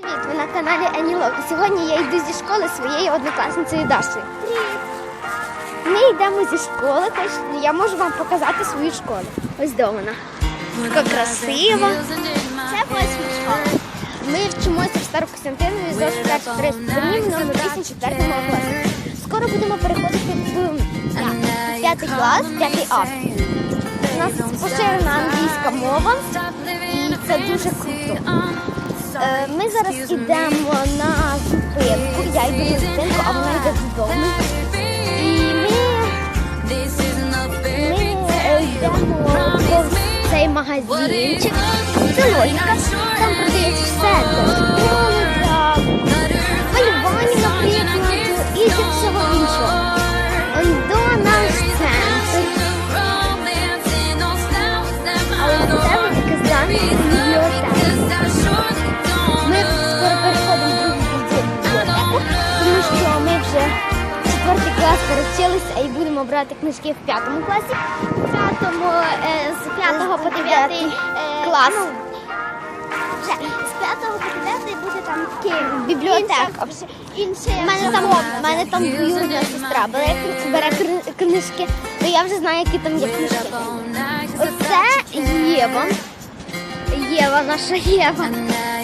Привіт, ви на каналі Ені Лов. І Сьогодні я йду зі школи своєю однокласницею Дашою. Привіт! Ми йдемо зі школи, тож я можу вам показати свою школу. Ось де вона. Така красива. Це восьма школа. Ми вчимося в Старокостянтинові з 1 днів номер 8 4 класу. Скоро будемо переходити в п'ятий клас, п'ятий А. У нас поширена англійська мова, і це дуже круто. Е, Ми зараз йдемо на зупинку. Я йду на зупинку, а вона йде додому. І ми, ми е, йдемо в цей магазинчик. Це логіка. Там продається все. Перевчилися і будемо брати книжки в п'ятому класі. В п'ятому е, з п'ятого по дев'ятий е, клас. Вже з п'ятого по дев'ятий буде там бібліотека. У мене там, в мене там двоюрідна сестра бере, бере книжки, то я вже знаю, які там є книжки. Оце Єва. Єва, наша Єва.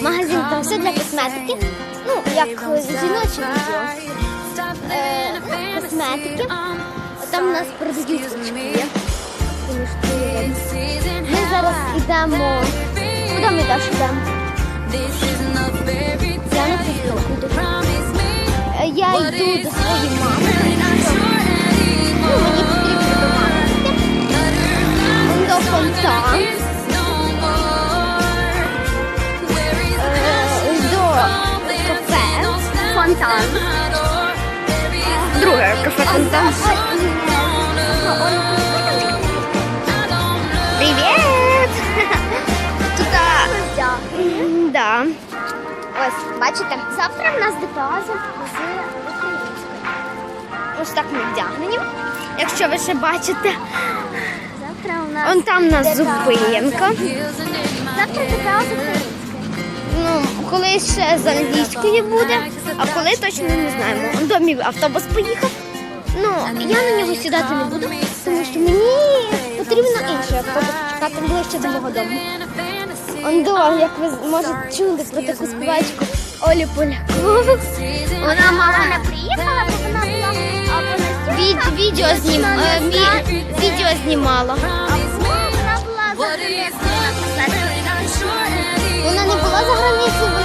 Магазин там все для косметики. Ну, як жіноче відео. Ну, косметики. Там у нас продають очки. Ми зараз йдемо. Куди ми далі йдемо? Я не пустила. Е, Я йду до своєї мами. Ну, мені потрібно до мами. До фонтан. До кафе. Фонтан. Друге кафе фонтан. Привіт! Тут да. Ось, бачите, завтра в нас ДПА з української. Ось так ми вдягнені. Якщо ви ще бачите, завтра у нас он там у нас зупинка. Завтра ДПА коли ще з англійської буде, а коли точно не знаємо. До мій автобус поїхав. Ну, я на нього сідати не буду, тому що мені потрібно інший автобус чекати ближче до мого дому. Ондо, як ви можете чути про таку співачку Олю Полякову. Вона мала не приїхала, бо вона була Від, відео, знім, е, ві- відео знімала. Вона була за границею, вона